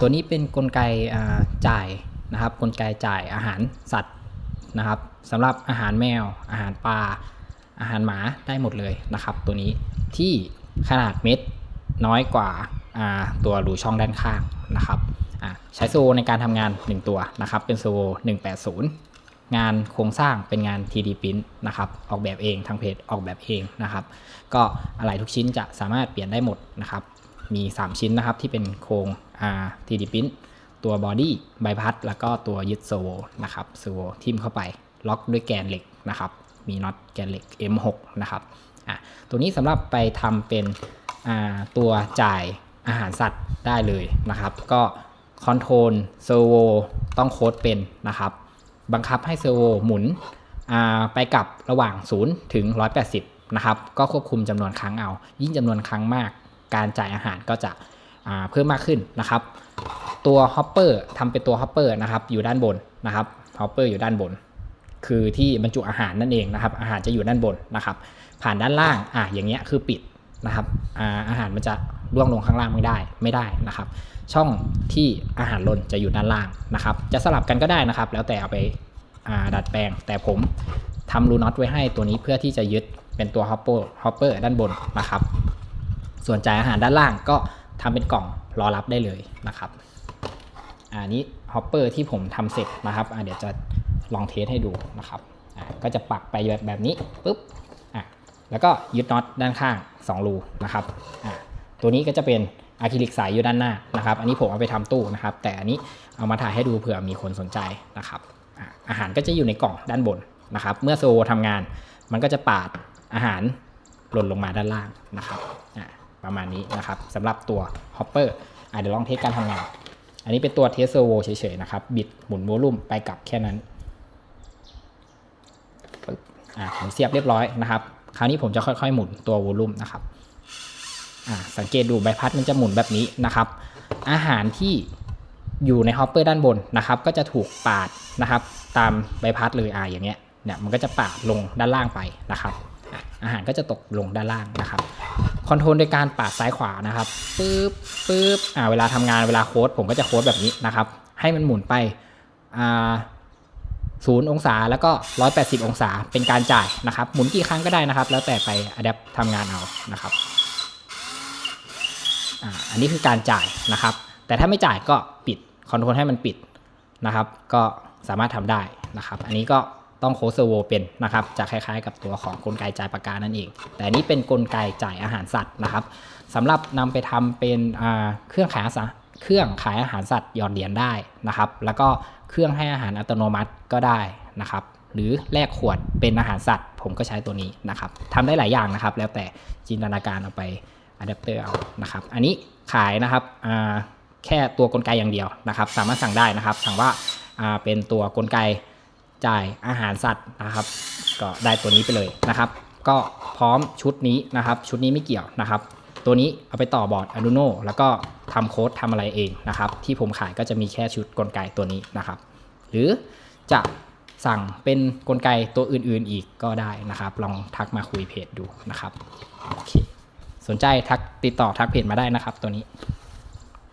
ตัวนี้เป็นกลไกจ่ายนะครับ กลไกจ่ายอาหารสัตว์นะครับสำหรับอาหารแมว อาหารปลาอาหารหมาได้หมดเลยนะครับ ตัวนี้ที่ขนาดเม็ดน้อยกว่าาตัวรูช่องด้านข้างนะครับใช้โซในการทำงาน 1 ตัวนะครับ เป็นโซ180 งานโครงสร้างเป็นงาน 3D Print นะครับ ออกแบบเองทางเพจออกแบบเองนะครับ ก็อะไรทุกชิ้นจะสามารถเปลี่ยนได้หมดนะครับ มี 3 ชิ้นนะครับที่เป็นโครง R 3D Print ตัวบอดี้ใบพัด แล้วก็ตัวยึดโซโวนะครับโซโวทิ่มเข้าไป ล็อกด้วยแกนเหล็กนะครับ มีน็อตแกนเหล็ก M6 นะครับอะตัวนี้สำหรับไปทำเป็นตัวจ่ายอาหารสัตว์ได้เลยนะครับ ก็คอนโทรลเซอร์โวต้องโค้ดเป็นนะครับ บังคับให้เซอร์โวหมุนไปกลับระหว่าง 0 ถึง 180 นะครับ ก็ควบคุมจำนวนครั้งเอา ยิ่งจำนวนครั้งมาก การจ่ายอาหารก็จะเพิ่มมากขึ้นนะครับ ตัวฮอปเปอร์ทำเป็นตัวฮอปเปอร์นะครับอยู่ด้านบนนะครับฮอปเปอร์อยู่ด้านบน คือที่บรรจุอาหารนั่นเองนะครับ อาหารจะอยู่ด้านบนนะครับ ผ่านด้านล่างอะอย่างเงี้ยคือปิดนะครับอาอาหารมันจะร่วงลงข้างล่างไม่ได้ไม่ได้นะครับ ช่องที่อาหารหล่นจะอยู่ด้านล่างนะครับ จะสลับกันก็ได้นะครับ แล้วแต่เอาไปาดัดแปลง แต่ผมทำรูน็อตไว้ให้ตัวนี้เพื่อที่จะยึดเป็นตัวฮอปเปอร์ฮอปเปอร์ด้านบนนะครับ ส่วนจ่ายอาหารด้านล่างก็ทำเป็นกล่องรอรับได้เลยนะครับอันนี้ฮอปเปอร์ที่ผมทำเสร็จนะครับเดี๋ยวจะลองเทสให้ดูนะครับก็จะปักไปแบบแบบนี้ปุ๊บแล้วก็ยึดน็อตด้านข้าง 2 รูนะครับตัวนี้ก็จะเป็นอะคริลิกใสอยู่ด้านหน้านะครับ อันนี้ผมเอาไปทำตู้นะครับ แต่อันนี้เอามาถ่ายให้ดูเผื่อมีคนสนใจนะครับ อาหารก็จะอยู่ในกล่องด้านบนนะครับ เมื่อโซทำงานมันก็จะปาดอาหารหล่นลงมาด้านล่างนะครับ ประมาณนี้นะครับสำหรับตัวฮอปเปอร์เดี๋ยวลองเทสการทำงาน อันนี้เป็นตัวเทสเซอร์โวเฉยๆนะครับ บิดหมุนโวลูมไปกลับแค่นั้นอ่าผมเสียบเรียบร้อยนะครับ คราวนี้ผมจะค่อยๆหมุนตัวโวลูมนะครับอ่าสังเกตดูใบพัดมันจะหมุนแบบนี้นะครับ อาหารที่อยู่ในฮอปเปอร์ด้านบนนะครับ ก็จะถูกปาดนะครับ ตามใบพัดเลยอ่าอย่างเงี้ยเนี่ยมันก็จะปาดลงด้านล่างไปนะครับ อาหารก็จะตกลงด้านล่างนะครับ คอนโทรลโดยการปาดซ้ายขวานะครับปึ๊บปึ๊บอ่าเวลาทำงานเวลาโค้ดผมก็จะโค้ดแบบนี้นะครับ ให้มันหมุนไปอ่าศูนย์องศาแล้วก็ 180 องศาเป็นการจ่ายนะครับ หมุนกี่ครั้งก็ได้นะครับ แล้วแต่ไปอัดแอปทำงานเอานะครับอ่าอันนี้คือการจ่ายนะครับ แต่ถ้าไม่จ่ายก็ปิดคอนโทรลให้มันปิดนะครับ ก็สามารถทำได้นะครับ อันนี้ก็ ต้องโคเซอร์โวเป็นนะครับ จะคล้ายๆ กับตัวของกลไกจ่ายปากกานั่นเอง แต่นี้เป็นกลไกจ่ายอาหารสัตว์นะครับสำหรับนำไปทำเป็นเครื่องขายอาหารเครื่องขายอาหารสัตว์หยอดเหรียญได้นะครับ แล้วก็เครื่องให้อาหารอัตโนมัติก็ได้นะครับ หรือแลกขวดเป็นอาหารสัตว์ ผมก็ใช้ตัวนี้นะครับทำได้หลายอย่างนะครับ แล้วแต่จินตนาการเอาไปอะแดปเตอร์เอานะครับ อันนี้ขายนะครับแค่ตัวกลไกอย่างเดียวนะครับ สามารถสั่งได้นะครับ สั่งว่าเป็นตัวกลไก จ่ายอาหารสัตว์นะครับ ก็ได้ตัวนี้ไปเลยนะครับ ก็พร้อมชุดนี้นะครับ ชุดนี้ไม่เกี่ยวนะครับ ตัวนี้เอาไปต่อบอร์ด Arduino แล้วก็ทำโค้ดทำอะไรเองนะครับ ที่ผมขายก็จะมีแค่ชุดกลไกตัวนี้นะครับ หรือจะสั่งเป็นกลไกตัวอื่นๆอีกก็ได้นะครับ ลองทักมาคุยเพจดูนะครับโอเคสนใจทักติดต่อทักเพจมาได้นะครับตัวนี้